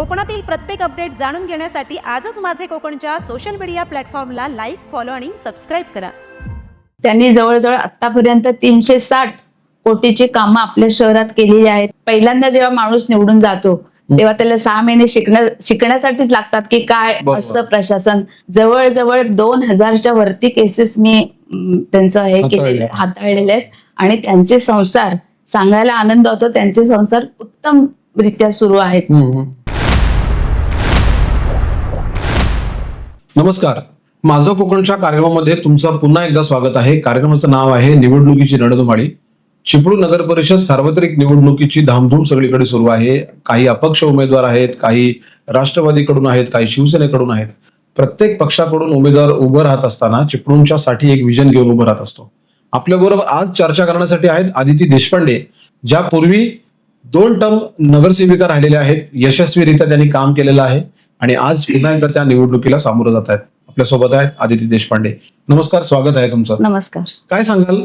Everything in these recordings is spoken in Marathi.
कोकणातील प्रत्येक अपडेट जाणून घेण्यासाठी आजच माझे कोकणच्या सोशल मीडिया प्लॅटफॉर्मला लाईक फॉलो आणि सबस्क्राईब करा. त्यांनी जवळजवळ आतापर्यंत तीनशे साठ कोटीची कामं आपल्या शहरात केलेली आहेत. पहिल्यांदा जेव्हा माणूस निवडून जातो तेव्हा त्याला सहा महिने शिकण्या शिकण्यासाठीच लागतात की काय. असतं प्रशासन. जवळजवळ दोन हजारच्या वरती केसेस मी त्यांचं हे हाताळले. केलेले हाताळलेले आहेत. आणि त्यांचे संसार सांगायला आनंद होतो त्यांचे संसार उत्तम रित्या सुरू आहेत. नमस्कार. माझं कोकणच्या कार्यक्रमामध्ये तुमचं पुन्हा एकदा स्वागत आहे. कार्यक्रमाचं नाव आहे निवडणुकीची रणधुमाळी. चिपळूण नगर परिषद सार्वत्रिक निवडणुकीची धामधूम सगळीकडे सुरू आहे. काही अपक्ष उमेदवार आहेत काही राष्ट्रवादीकडून आहेत काही शिवसेनेकडून आहेत. प्रत्येक पक्षाकडून उमेदवार उभं राहत असताना चिपळूणच्या साठी एक विजन घेऊन उभं राहत असतो. आपल्याबरोबर आज चर्चा करण्यासाठी आहेत आदिती देशपांडे ज्या पूर्वी दोन टर्म नगरसेविका राहिलेल्या आहेत. यशस्वीरित्या त्यांनी काम केलेलं आहे. आणि आज पुन्हा एकदा त्या निवडणुकीला सामोरं जात आहेत. आपल्यासोबत आहेत आदिती देशपांडे. नमस्कार स्वागत आहे तुमचं. नमस्कार. काय सांगाल?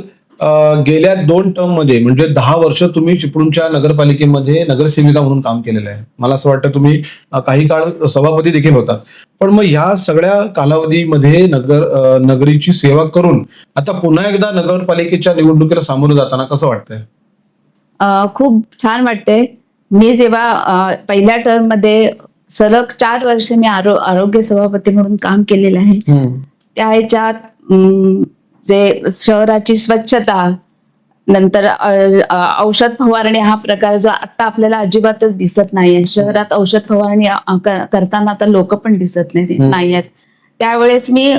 गेल्या दोन टर्ममध्ये म्हणजे दहा वर्ष तुम्ही चिपळूणच्या नगरपालिकेमध्ये नगरसेविका म्हणून काम केलेलं आहे. मला असं वाटतं तुम्ही काही काळ सभापती देखील होतात. पण मग ह्या सगळ्या कालावधीमध्ये नगर नगरीची सेवा करून आता पुन्हा एकदा नगरपालिकेच्या निवडणुकीला सामोरं जाताना कसं वाटतंय? खूप छान वाटते मी जेव्हा पहिल्या टर्ममध्ये सलग चार वर्ष मी आरो आरोग्य सभापती म्हणून काम केलेलं आहे. त्या ह्याच्यात जे शहराची स्वच्छता नंतर औषध फवारणी हा प्रकार जो आता आपल्याला अजिबातच दिसत नाहीये. शहरात औषध फवारणी करताना आता लोक पण दिसत नाही. नाहीयेत. त्यावेळेस मी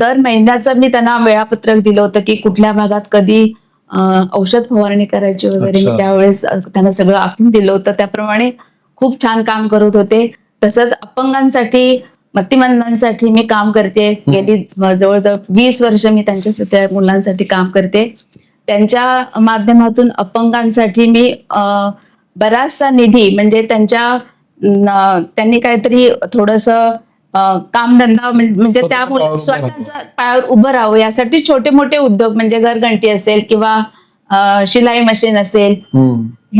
दर महिन्याचं मी त्यांना वेळापत्रक दिलं होतं की कुठल्या भागात कधी औषध फवारणी करायची वगैरे. मी. त्यावेळेस त्यांना सगळं आखून दिलं होतं. त्याप्रमाणे खूप छान काम करत होते. तसंच अपंगांसाठी मतिमंदांसाठी मी काम करते. गेली जवळजवळ वीस वर्ष मी त्यांच्या त्या मुलांसाठी काम करते. त्यांच्या माध्यमातून अपंगांसाठी मी बराचसा निधी म्हणजे त्यांच्या त्यांनी काहीतरी थोडस कामधंदा म्हण- म्हणजे त्यामुळे. स्वतःच्या पायावर उभं राहावं. यासाठी छोटे मोठे उद्योग म्हणजे घरघंटी असेल किंवा शिलाई मशीन असेल.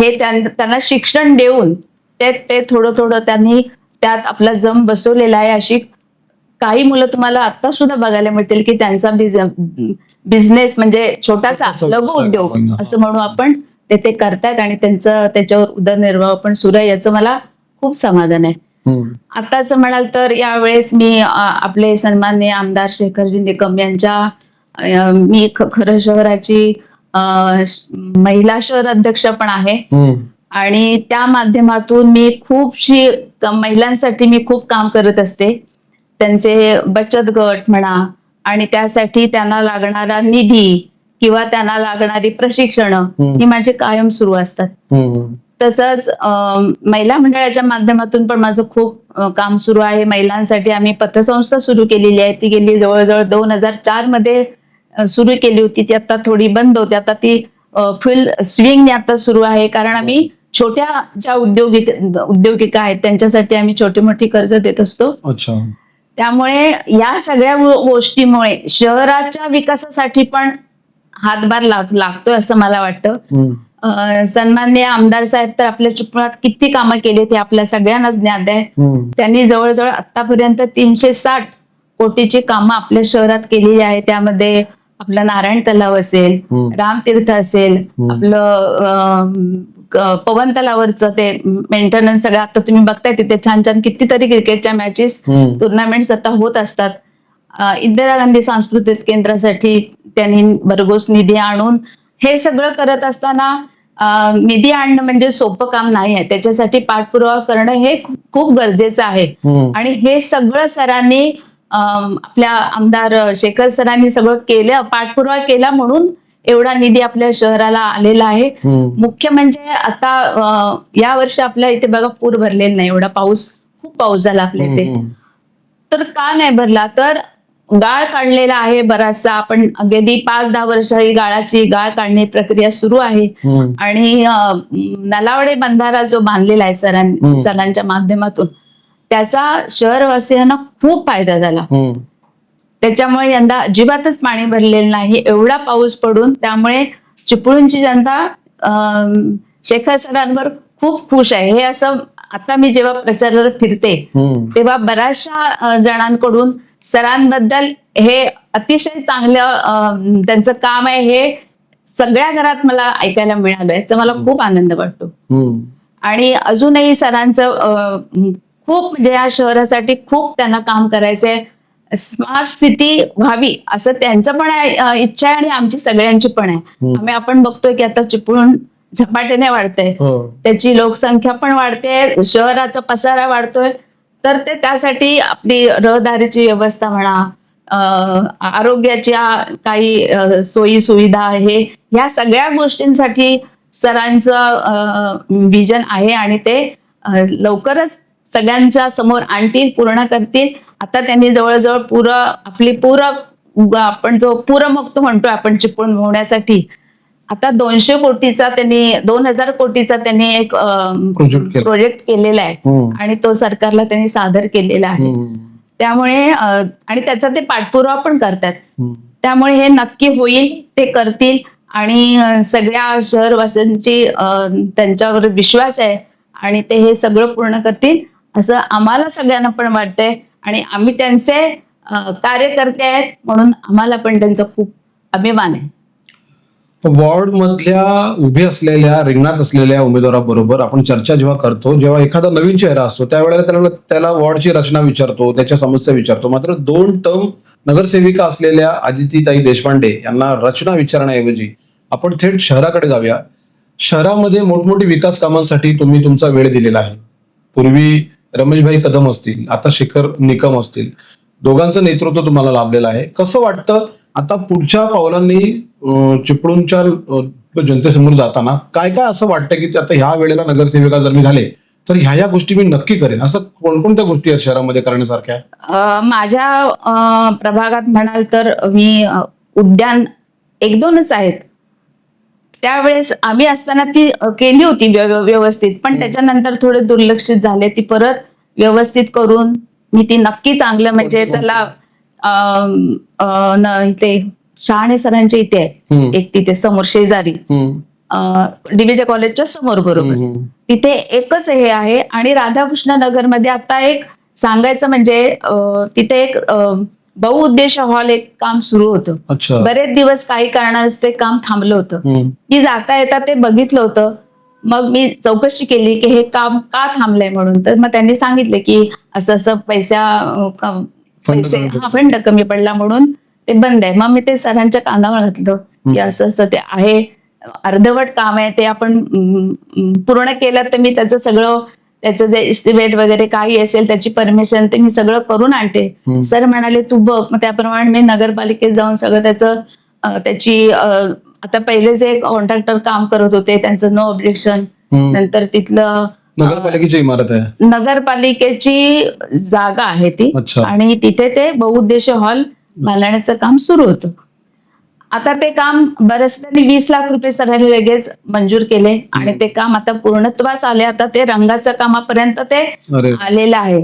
हे त्यां- त्यांना शिक्षण देऊन ते ते थोडं थोडं त्यांनी त्यात आपला जम बसवलेला आहे अशी काही मुलं तुम्हाला आता सुद्धा बघायला मिळतील की त्यांचा बिझनेस म्हणजे छोटासा लघु उद्योग. हा. असं म्हणू आपण. ते ते करतायत आणि त्यांचं त्याच्यावर उदरनिर्वाह पण सुरू आहे याचं मला खूप समाधान आहे. आताच म्हणाल तर यावेळेस मी आपले सन्मान्य आमदार शेखरजी निकम यांच्या मी खरं शहराची महिला शहर अध्यक्ष पण आहे. आणि त्या माध्यमातून मी खूपशी महिलांसाठी मी खूप काम करत असते. त्यांचे बचत गट म्हणा आणि त्यासाठी त्यांना लागणारा निधी किंवा त्यांना लागणारी प्रशिक्षण ही माझी कायम सुरू असतात. तसंच महिला मंडळाच्या माध्यमातून पण माझं खूप काम सुरू आहे. महिलांसाठी आम्ही पतसंस्था सुरू केलेली आहे. ती गेली जवळजवळ दोन हजार चारमध्ये सुरू केली होती. ती आता थोडी बंद होती. आता ती फुल स्विंग आता सुरू आहे. कारण आम्ही छोट्या ज्या उद्योगिक उद्योगिका आहेत त्यांच्यासाठी आम्ही छोटी मोठी कर्ज देत असतो. अच्छा. त्यामुळे या सगळ्या गोष्टीमुळे शहराच्या विकासासाठी पण हातभार लाग लागतोय असं मला वाटतं. अं, सन्माननीय आमदार साहेब तर आपल्या चिपळात किती कामं केली ते आपल्या सगळ्यांनाच ज्ञात आहे त्यांनी जवळजवळ आतापर्यंत तीनशे साठ कोटीची कामं आपल्या शहरात केलेली आहे त्यामध्ये आपलं नारायण तलाव असेल. रामतीर्थ असेल आपलं पवन तलावरचं ते मेंटेनन्स सगळं आता तुम्ही बघताय तिथे छान छान कितीतरी क्रिकेटच्या मॅचेस टुर्नामेंट्स आता होत असतात. इंदिरा गांधी सांस्कृतिक केंद्रासाठी त्यांनी भरघोस निधी आणून हे सगळं करत असताना निधी आणणं म्हणजे सोपं काम नाही आहे त्याच्यासाठी पाठपुरावा करणं हे खूप- गरजेचं आहे. आणि हे सगळं सरांनी आपल्या आमदार शेखर सरांनी सगळं केलं पाठपुरावा केला म्हणून एवढा निधी आपल्या शहराला आलेला आहे. मुख्य म्हणजे आता या वर्षी आपल्या इथे बघा पूर भरलेला नाही एवढा पाऊस खूप पाऊस झाला आपल्या इथे. तर का नाही भरला? तर गाळ काढलेला आहे बराचसा. आपण गेली पाच दहा वर्ष ही गाळाची गाळ काढणे प्रक्रिया सुरू आहे. आणि नलावडे बंधारा जो बांधलेला आहे सरां. सरांच्या माध्यमातून त्याचा शहरवासियांना खूप फायदा झाला. त्याच्यामुळे यंदा अजिबातच पाणी भरलेलं नाही. एवढा पाऊस पडून त्यामुळे चिपळूणची जनता शेखर सरांवर खूप खुश आहे. हे असं आता मी जेव्हा प्रचारावर फिरते. तेव्हा बऱ्याचशा जणांकडून सरांबद्दल हे अतिशय चांगलं त्यांचं काम आहे हे सगळ्या घरात मला ऐकायला मिळालं याचा मला खूप आनंद वाटतो. आणि अजूनही सरांचं खूप म्हणजे या शहरासाठी खूप त्यांना काम करायचंय. स्मार्ट सिटी व्हावी असं त्यांचं पण इच्छा आहे आणि आमची सगळ्यांची पण आहे. आम्ही आपण बघतोय की आता चिपळूण झपाट्याने वाढतंय हो. त्याची लोकसंख्या पण वाढते शहराचा पसारा वाढतोय तर ते त्यासाठी आपली रहदारीची व्यवस्था म्हणा आरोग्याच्या काही सोयी सुविधा आहे ह्या सगळ्या गोष्टींसाठी सरांचं विजन आहे आणि ते लवकरच सगळ्यांच्या समोर आणतील पूर्ण करतील आता त्यांनी जवळजवळ पुरं आपली पूर आपण जो पूरमुक्त म्हणतोय आपण चिपळूण होण्यासाठी आता दोनशे कोटीचा त्यांनी दोन हजार कोटीचा त्यांनी एक. प्रोजेक्ट केलेला आहे हम्म. आणि तो सरकारला त्यांनी सादर केलेला आहे हम्म. त्यामुळे आणि त्याचा ते पाठपुरावा पण करतात हम्म. त्यामुळे हे नक्की होईल ते करतील आणि सगळ्या शहरवासियांची अं, त्यांच्यावर विश्वास आहे आणि ते हे सगळं पूर्ण करतील असं आम्हाला सगळ्यांना पण वाटतंय आणि आम्ही त्यांचे कार्यकर्ते आहेत म्हणून आम्हाला पण त्यांचा खूप अभिमान आहे. वॉर्ड मधल्या उभे असलेल्या रिंगणात असलेल्या उमेदवाराबरोबर आपण चर्चा जेव्हा करतो जेव्हा एखादा नवीन चेहरा असतो त्यावेळेला त्याला त्याला वॉर्डची रचना विचारतो त्याच्या समस्या विचारतो. मात्र दोन टर्म नगरसेविका असलेल्या आदितीताई देशपांडे यांना रचना विचारण्याऐवजी आपण थेट शहराकडे जाऊया. शहरामध्ये मोठमोठी विकास कामांसाठी तुम्ही तुमचा वेळ दिलेला आहे. पूर्वी रमेशभाई कदम असतील आता शेखर निकम असतील दोघांचं नेतृत्व तुम्हाला लाभलेलं आहे. कसं वाटतं? आता पुढच्या पावलांनी चिपळूणच्या जनतेसमोर जाताना काय काय असं वाटतं की आता ह्या वेळेला नगरसेविका जर मी झाले तर ह्या या गोष्टी मी नक्की करेन. असं कोणकोणत्या गोष्टी आहेत शहरामध्ये करण्यासारख्या माझ्या प्रभागात म्हणाल तर मी उद्यान एक दोनच आहेत. त्यावेळेस आम्ही असताना ती केली होती व्यव- व्यवस्थित. पण त्याच्यानंतर थोडे दुर्लक्षित झाले ती परत व्यवस्थित करून मी ती नक्की चांगलं म्हणजे त्याला इथे शहाणे सरांच्या इथे आहे. एक तिथे समोर शेजारी. डीबीजे कॉलेजच्या समोर बरोबर. तिथे एकच हे आहे आणि राधाकृष्ण नगरमध्ये आता एक सांगायचं म्हणजे तिथे एक बहुउद्देश हॉल एक काम सुरू होतं. बरेच दिवस काही कारणास्तव ते काम थांबलं होतं. मी जाता येता ते बघितलं होतं. मग मी चौकशी केली की हे काम का थांबलंय म्हणून. तर मग त्यांनी सांगितले की असं असं पैसा पैसे कमी हा फंड कमी पडला म्हणून ते बंद आहे. मग मी ते सरांच्या कानावर घातलं की असं असं ते आहे. अर्धवट काम आहे. ते आपण पूर्ण केलं तर मी त्याचं सगळं त्याचं जे इस्टिमेट वगैरे काही असेल त्याची परमिशन ते मी सगळं करून आणते. सर म्हणाले तू बघ मग त्याप्रमाणे मी नगरपालिकेत जाऊन सगळं त्याचं त्याची आता पहिले जे कॉन्ट्रॅक्टर काम करत होते त्यांचं नो ऑब्जेक्शन. नंतर तिथलं नगरपालिकेची इमारत आहे नगरपालिकेची जागा आहे ती. आणि तिथे ते बहुउद्देशीय हॉल बांधण्याचं काम सुरू होतं आता ते काम बरेच त्यांनी वीस लाख रुपये सगळ्यांनी लगेच मंजूर केले आणि ते काम आता पूर्णत्वास आले. आता ते रंगाच्या कामापर्यंत ते आलेलं आहे.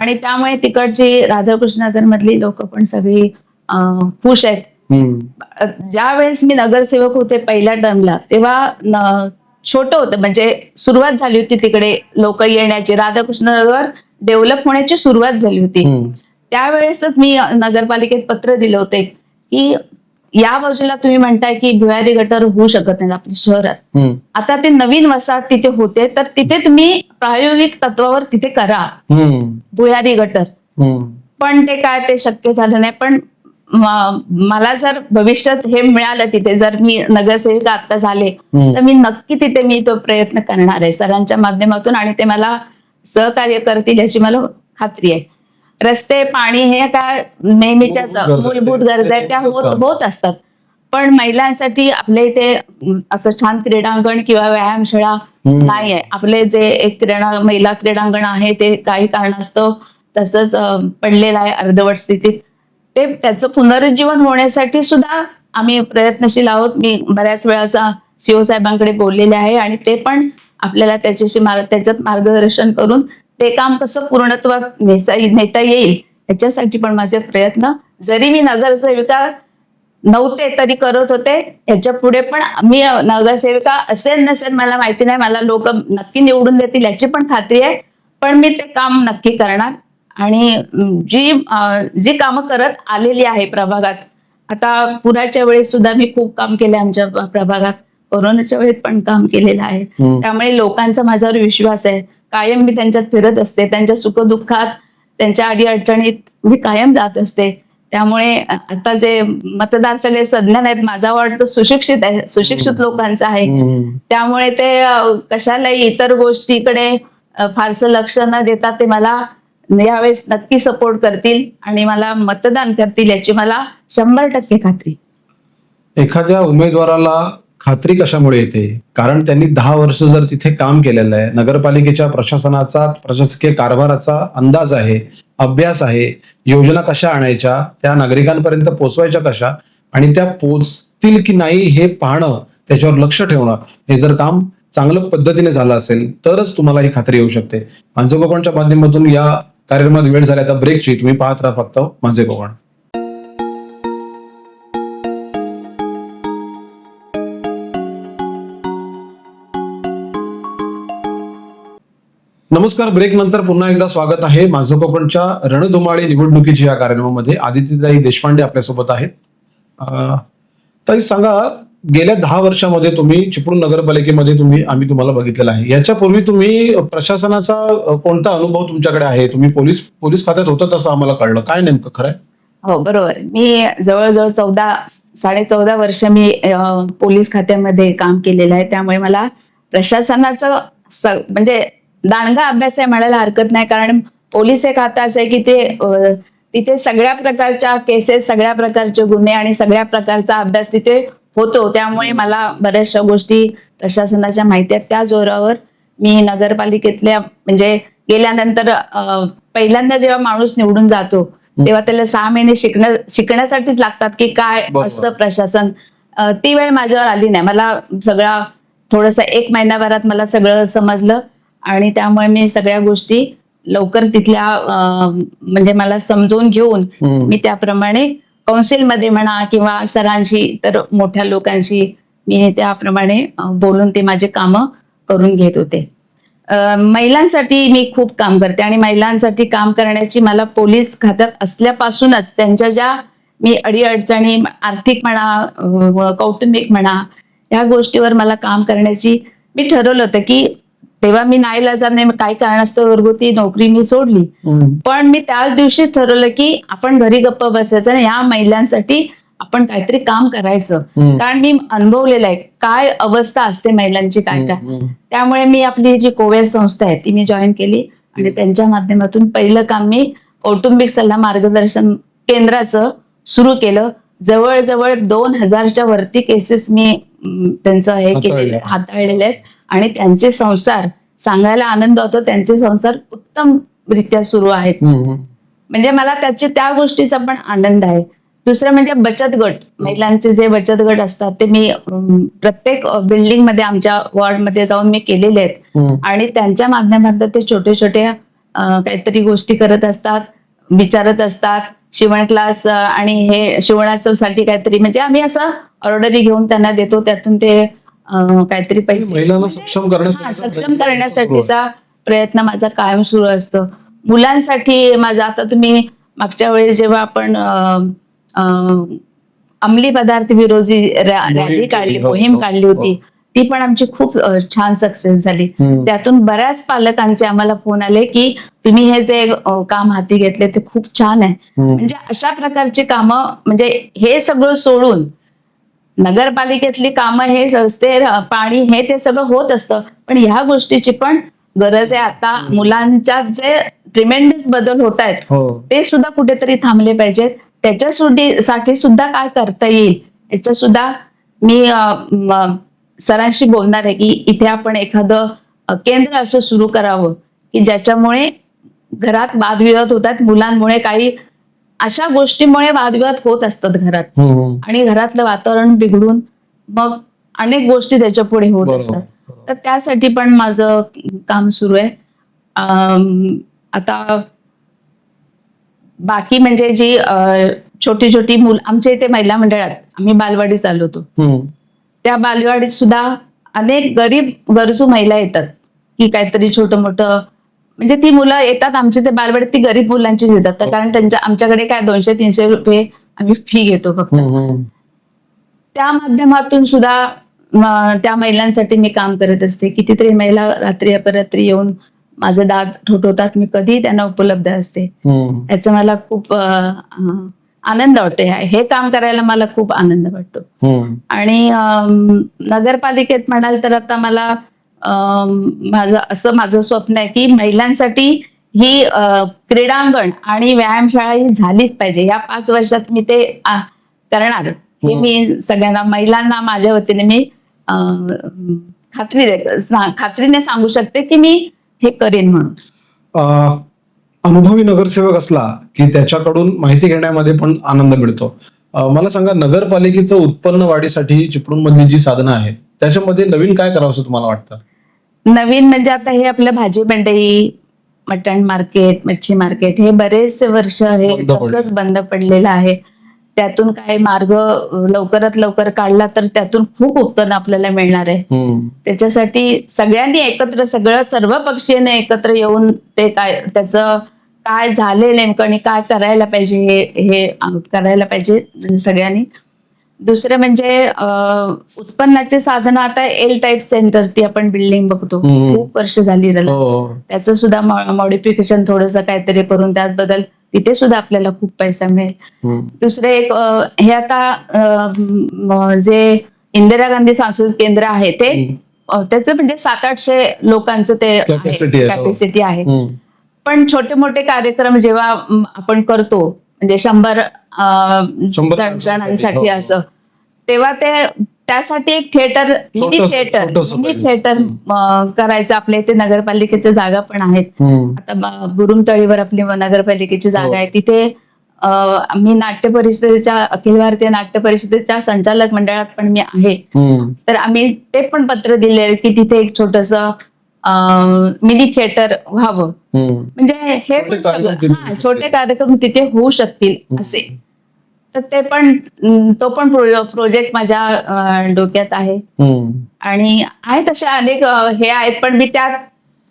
आणि त्यामुळे तिकडची राधाकृष्ण नगर मधली लोक पण सगळी खुश आहेत. ज्या वेळेस मी नगरसेवक होते पहिल्या टर्मला तेव्हा छोटं होतं. म्हणजे सुरुवात झाली होती तिकडे लोक येण्याची. राधाकृष्ण नगर डेव्हलप होण्याची सुरुवात झाली होती. त्यावेळेसच मी नगरपालिकेत पत्र दिलं होते की या बाजूला तुम्ही म्हणताय की भुयारी गटर होऊ शकत नाही आपल्या शहरात. आता ते नवीन वसाहत तिथे होते तर तिथे तुम्ही प्रायोगिक तत्वावर तिथे करा. भुयारी गटर. पण ते काय ते शक्य झालं नाही पण मला जर भविष्यात हे मिळालं तिथे जर मी नगरसेविका आता झाले. तर मी नक्की तिथे मी तो प्रयत्न करणार आहे सरांच्या माध्यमातून आणि ते मला सहकार्य करतील याची मला खात्री आहे रस्ते पाणी हे काय नेहमीच्या मूलभूत गरजा आहेत. त्या होत होत असतात. पण महिलांसाठी आपल्या इथे असं छान क्रीडांगण किंवा व्यायामशाळा. नाही आहे आपले जे एक क्रीडा महिला क्रीडांगण आहे ते काही कारणास्तव तसंच पडलेलं आहे अर्धवट स्थितीत. ते त्याचं पुनरुज्जीवन होण्यासाठी सुद्धा आम्ही प्रयत्नशील आहोत. मी बऱ्याच वेळा सीओ साहेबांकडे बोललेले आहे आणि ते पण आपल्याला त्याच्याशी मार्ग त्याच्यात मार्गदर्शन करून ते काम कसं पूर्णत्वात नेता नेता येईल याच्यासाठी पण माझे प्रयत्न. जरी मी नगरसेविका नव्हते तरी करत होते. ह्याच्या पुढे पण मी नगरसेविका असेल नसेल मला माहिती नाही. मला लोक नक्की निवडून देतील याची पण खात्री आहे. पण मी ते काम नक्की करणार. आणि जी जी कामं करत आलेली आहे प्रभागात आता पुराच्या वेळेस सुद्धा मी खूप काम केले आमच्या प्रभागात. कोरोनाच्या वेळेत पण काम केलेलं आहे. त्यामुळे लोकांचा माझ्यावर विश्वास आहे. कायम मी त्यांच्यात फिरत असते त्यांच्या सुखदुःखात त्यांच्या अडीअडचणीत मी कायम जात असते. त्यामुळे आता जे मतदार सगळे सज्ञान आहेत माझा वाटतं सुशिक्षित आहे सुशिक्षित लोकांचा आहे. त्यामुळे ते कशालाही इतर गोष्टीकडे फारसं लक्ष न देता ते मला यावेळेस नक्की सपोर्ट करतील आणि मला मतदान करतील याची मला शंभर टक्के खात्री. एखाद्या उमेदवाराला खात्री कशामुळे येते? कारण त्यांनी दहा वर्ष जर तिथे काम केलेलं आहे नगरपालिकेच्या प्रशासनाचा प्रशासकीय कारभाराचा अंदाज आहे अभ्यास आहे योजना कशा आणायच्या त्या नागरिकांपर्यंत पोहोचवायच्या कशा आणि त्या पोचतील की नाही हे पाहणं त्याच्यावर लक्ष ठेवणं हे जर काम चांगलं पद्धतीने झालं असेल तरच तुम्हाला ही खात्री येऊ शकते. माझे कोकणच्या माध्यमातून या कार्यक्रमात वेळ झाला आता ब्रेकची तुम्ही पाहत राहा फक्त माझे कोकण. नमस्कार ब्रेक नंतर पुन्हा एकदा स्वागत आहे. माझं कोकणच्या रणधुमाळी निवडणुकीच्या या कार्यक्रमामध्ये आदित्यताई देशपांडे आपल्यासोबत आहेत. तरी ताई सांगा गेल्या दहा वर्षामध्ये तुम्ही चिपळूण नगरपालिकेमध्ये तुम्ही आम्ही तुम्हाला बघितलेलं आहे. याच्यापूर्वी तुम्ही प्रशासनाचा कोणता अनुभव तुमच्याकडे आहे? तुम्ही पोलीस पोलीस खात्यात होतं तसं आम्हाला कळलं. काय नेमकं? खरं हो बरोबर. मी जवळजवळ चौदा साडे चौदा वर्ष मी पोलीस खात्यामध्ये काम केलेलं आहे. त्यामुळे मला प्रशासनाचं म्हणजे दांडगा अभ्यास आहे म्हणायला हरकत नाही कारण पोलीस एक आता असं आहे की ते तिथे सगळ्या प्रकारच्या केसेस सगळ्या प्रकारचे गुन्हे आणि सगळ्या प्रकारचा अभ्यास तिथे होतो. त्यामुळे मला बऱ्याचशा गोष्टी प्रशासनाच्या माहिती आहेत. त्या जोरावर मी नगरपालिकेतल्या म्हणजे गेल्यानंतर पहिल्यांदा जेव्हा माणूस निवडून जातो तेव्हा त्याला सहा महिने शिकण्या शिकण्यासाठीच लागतात की काय. असतं प्रशासन. ती वेळ माझ्यावर आली नाही. मला सगळा थोडस एक महिन्याभरात मला सगळं समजलं. आणि त्यामुळे मी सगळ्या गोष्टी लवकर तिथल्या म्हणजे मला समजून घेऊन. मी त्याप्रमाणे कौन्सिलमध्ये म्हणा किंवा सरांशी तर मोठ्या लोकांशी मी त्याप्रमाणे बोलून ते माझे कामं करून घेत होते महिलांसाठी मी खूप काम करते आणि महिलांसाठी काम करण्याची मला पोलीस खात्यात असल्यापासूनच त्यांच्या ज्या मी अडीअडचणी आर्थिक म्हणा कौटुंबिक म्हणा या गोष्टीवर मला काम करण्याची मी ठरवलं होतं की तेव्हा मी नाईलाजाने काही कारणास्तव घरगुती नोकरी मी सोडली. पण मी त्याच दिवशी ठरवलं की आपण घरी गप्प बसायचं आणि या महिलांसाठी आपण काहीतरी काम करायचं. कारण मी अनुभवलेलं आहे काय अवस्था असते महिलांची काय काय. त्यामुळे मी आपली जी कोविड संस्था आहे ती मी जॉईन केली आणि त्यांच्या माध्यमातून पहिलं काम मी कौटुंबिक सल्ला मार्गदर्शन केंद्राचं सुरू केलं जवळजवळ दोन हजारच्या वरती केसेस मी त्यांचं हे हाताळले. केलेले हाताळलेले आहेत आणि त्यांचे संसार सांगायला आनंद होतो. त्यांचे संसार उत्तम रित्या सुरू आहेत. म्हणजे मला त्याचे त्या गोष्टीचा पण आनंद आहे. दुसरं म्हणजे बचत गट. महिलांचे जे बचत गट असतात ते मी प्रत्येक बिल्डिंगमध्ये आमच्या वॉर्डमध्ये जाऊन मी केलेले आहेत. आणि त्यांच्या माध्यमातून ते छोटे छोटे काहीतरी गोष्टी करत असतात विचारत असतात. शिवण क्लास आणि हे शिवणाचं साठी काहीतरी म्हणजे आम्ही असं ऑर्डरी घेऊन त्यांना देतो. त्यातून ते काहीतरी पैसे. महिलांना सक्षम करण्यासाठी हा, सक्षम करण्यासाठीचा प्रयत्न माझा कायम सुरू असतो. मुलांसाठी माझा आता तुम्ही मागच्या वेळेस जेव्हा आपण अं, अं, अंमली पदार्थ विरोधी रॅ- मोहीम रॅली काढली हो, मोहीम हो, काढली होती ती पण आमची खूप अं, छान सक्सेस झाली. हम्म. त्यातून बऱ्याच पालकांचे आम्हाला फोन आले की तुम्ही हे जे अं, काम हाती घेतले ते खूप छान आहे. हम्म. म्हणजे अशा प्रकारची कामं म्हणजे हे सगळं सोडून नगरपालिकेतली कामं हे रस्ते पाणी हे ते सगळं होत असतं. पण ह्या गोष्टीची पण गरज आहे. आता मुलांच्या जे ट्रिमेंडस बदल होत आहेत हो. ते सुद्धा कुठेतरी थांबले पाहिजेत. त्याच्या साठी सुद्धा काय करता येईल? याचं सुद्धा मी सरांशी बोलणार आहे की इथे आपण एखादं केंद्र असं सुरू करावं की ज्याच्यामुळे घरात वादविवाद होतात. मुलांमुळे काही अशा गोष्टीमुळे वादविवाद होत असतात घरात हम्म. आणि घरातलं वातावरण बिघडून मग अनेक गोष्टी त्याच्या पुढे होत. असतात तर त्यासाठी पण माझं काम सुरू आहे आता बाकी म्हणजे जी छोटी छोटी मुलं आमच्या इथे महिला मंडळात आम्ही बालवाडी चालवतो हम्म. त्या बालवाडीत सुद्धा अनेक गरीब गरजू महिला येतात की काहीतरी छोटं मोठं म्हणजे ती मुलं येतात आमच्या ते बालवाडीत ती गरीब मुलांचीच येतात तर कारण त्यांच्या आमच्याकडे काय दोनशे तीनशे रुपये आम्ही फी घेतो फक्त. त्या माध्यमातून सुद्धा त्या महिलांसाठी मी काम करत असते. कितीतरी महिला रात्री अपरात्री येऊन माझं दात ठोठवतात. मी कधीही त्यांना उपलब्ध असते. याचा मला खूप आनंद वाटतो हे- हे काम करायला मला खूप आनंद वाटतो. आणि नगरपालिकेत म्हणाल तर आता मला माझं असं माझं स्वप्न आहे की महिलांसाठी ही क्रीडांगण आणि व्यायामशाळा ही झालीच पाहिजे. या पाच वर्षात मी ते करणार. हे मी सगळ्यांना महिलांना माझ्या वतीने मी खात्री खात्रीने सांगू शकते की मी हे करेन म्हणून. अनुभवी नगरसेवक असला की त्याच्याकडून माहिती घेण्यामध्ये पण आनंद मिळतो. मला सांगा नगरपालिकेचं उत्पन्न वाढीसाठी चिपळूणमधली जी साधनं आहेत त्याच्यामध्ये नवीन काय करावं असं तुम्हाला वाटतं? नवीन म्हणजे आता हे आपलं भाजी मंडई मटण मार्केट मच्छी मार्केट हे बरेच वर्ष हे. तसंच बंद पडलेलं आहे त्यातून काय मार्ग लवकरात लवकर काढला तर त्यातून खूप उत्पन्न आपल्याला मिळणार आहे. त्याच्यासाठी सगळ्यांनी एकत्र सगळं सर्व पक्षीने एकत्र येऊन ते काय त्याचं काय झाले नेमकं आणि काय करायला पाहिजे हे हे करायला पाहिजे सगळ्यांनी दुसरं म्हणजे उत्पन्नाचे साधनं आता एल टाईप सेंटर ती आपण बिल्डिंग बघतो. खूप वर्ष झाली त्याला हो. त्याचं सुद्धा मॉडिफिकेशन थोडंसं काहीतरी करून त्यात बदल तिथे सुद्धा आपल्याला खूप पैसा मिळेल. दुसरे एक हे आता जे इंदिरा गांधी सांस्कृतिक केंद्र आहे ते त्याचं म्हणजे सात आठशे लोकांचं ते हो. कॅपॅसिटी आहे हम्म. पण छोटे मोठे कार्यक्रम जेव्हा आपण करतो म्हणजे शंभर जणांसाठी हो. असं तेव्हा ते त्यासाठी एक theatre mini theatre mini. Theatre करायचं आपल्या इथे नगरपालिकेच्या जागा पण आहेत. आता बुरुमतळीवर आपली नगरपालिकेची हो. जागा आहे तिथे मी नाट्य परिषदेच्या अखिल भारतीय नाट्य परिषदेच्या संचालक मंडळात पण मी आहे. तर आम्ही ते पण पत्र दिले की तिथे एक छोटस मिनी थिएटर व्हावं. म्हणजे हे छोटे पण कार्यक्रम तिथे हा, होऊ छोटे कार्यक्रम तिथे होऊ शकतील असे. तर ते पण तो पण प्रोजेक्ट माझ्या डोक्यात आहे. आणि आहेत असे अनेक हे आहेत पण मी त्या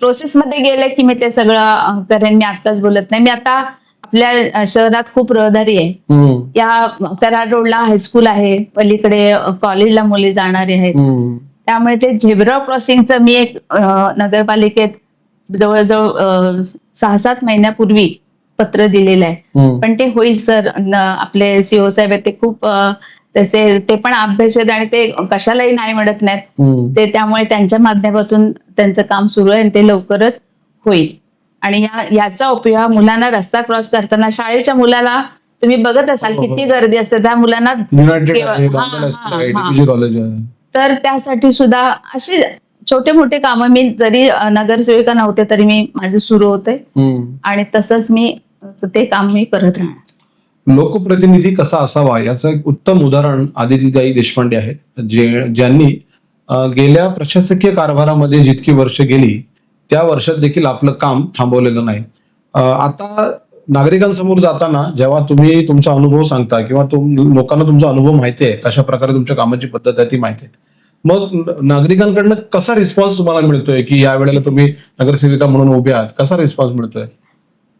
प्रोसेसमध्ये गेले की मी ते सगळं करेन. मी आताच बोलत नाही. मी आता आपल्या शहरात खूप रहदारी आहे. या कराड रोडला हायस्कूल आहे. पलीकडे कॉलेजला मुली जाणारी आहेत. त्यामुळे ते झेब्रा क्रॉसिंगचं मी एक नगरपालिकेत जवळजवळ सहा सात महिन्यापूर्वी पत्र दिलेलं आहे. पण ते होईल सर आपले सीओ साहेब आहेत ते खूप तसे ते पण अभ्यास आहेत आणि ते कशालाही नाही म्हणत नाहीत. ते त्यामुळे त्यांच्या माध्यमातून त्यांचं काम सुरू आहे आणि ते लवकरच होईल आणि या याचा उपयोग मुलांना रस्ता क्रॉस करताना शाळेच्या मुलाला तुम्ही बघत असाल हो, हो. किती गर्दी असते त्या मुलांना तर त्यासाठी सुद्धा असे छोटे मोठे कामं मी जरी नगरसेविका नव्हते तरी मी माझे सुरू होते. आणि तसंच मी ते काम मी करत राहणार. लोकप्रतिनिधी कसा असावा याचं एक उत्तम उदाहरण आदितीताई देशपांडे आहेत. जे ज्यांनी गेल्या प्रशासकीय कारभारामध्ये जितकी वर्ष गेली त्या वर्षात देखील आपलं काम थांबवलेलं नाही. आता नागरिकांसमोर जाताना जेव्हा तुम्ही तुमचा अनुभव सांगता किंवा तुम लोकांना तुमचा अनुभव माहिती आहे कशा प्रकारे तुमच्या कामाची पद्धत आहे ती माहिती आहे. मग नागरिकांकडनं कसा रिस्पॉन्स तुम्हाला मिळतोय की या वेळेला तुम्ही नगरसेविका म्हणून उभे आहात? कसा रिस्पॉन्स मिळतोय?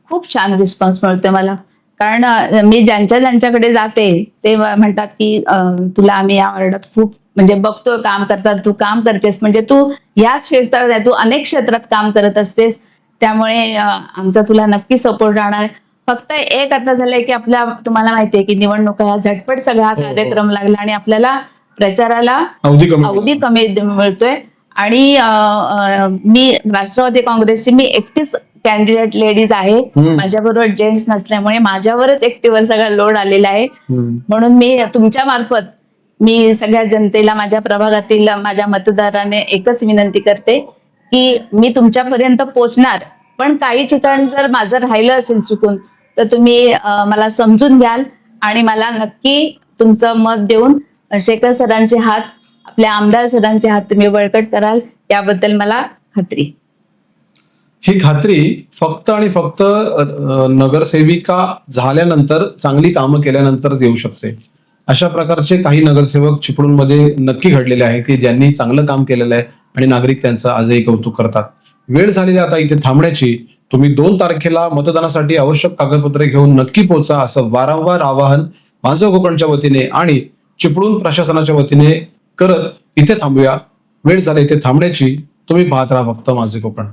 खूप छान रिस्पॉन्स मिळतोय मला. कारण मी ज्यांच्या ज्यांच्याकडे जाते ते म्हणतात की तुला आम्ही या वर्डात खूप म्हणजे बघतोय काम करतात तू काम करतेस म्हणजे तू याच क्षेत्रात आहे तू अनेक क्षेत्रात काम करत असतेस. त्यामुळे आमचा तुला नक्की सपोर्ट राहणार फक्त एक आता झालंय की आपल्या तुम्हाला माहितीये की निवडणुका झटपट सगळा हो. कार्यक्रम लागला आणि आपल्याला प्रचाराला अवधी कमी मिळतोय आणि मी राष्ट्रवादी काँग्रेसची मी एकटीच कॅन्डिडेट लेडीज आहे. माझ्याबरोबर जेंट्स नसल्यामुळे माझ्यावरच एकटीवर सगळा लोड आलेला आहे. म्हणून मी तुमच्या मार्फत मी सगळ्या जनतेला माझ्या प्रभागातील माझ्या मतदाराने एकच विनंती करते की मी तुमच्यापर्यंत पोहोचणार पण काही ठिकाणी जर माझं राहिलं असेल चुकून तर तुम्ही मला समजून घ्याल आणि मला नक्की तुमचं मत देऊन शेखर सरांचे हात आपल्या आमदार सरांचे हात तुम्ही बळकट कराल. याबद्दल मला खात्री. ही खात्री फक्त आणि फक्त नगरसेविका झाल्यानंतर चांगली कामं केल्यानंतरच येऊ शकते. अशा प्रकारचे काही नगरसेवक चिपळूणमध्ये नक्की घडलेले आहेत की ज्यांनी चांगलं काम केलेलं आहे. आणि नागरिक त्यांचं आजही कौतुक करतात. वेळ झालेली आता इथे थांबण्याची तुम्ही दोन तारखेला मतदानासाठी आवश्यक कागदपत्रे घेऊन नक्की पोहोचा असं वारंवार आवाहन माझं कोकणच्या वतीने आणि चिपळूण प्रशासनाच्या वतीने करत इथे थांबूया. वेळ झाली इथे थांबण्याची तुम्ही पाहत राहा फक्त माझे कोकण.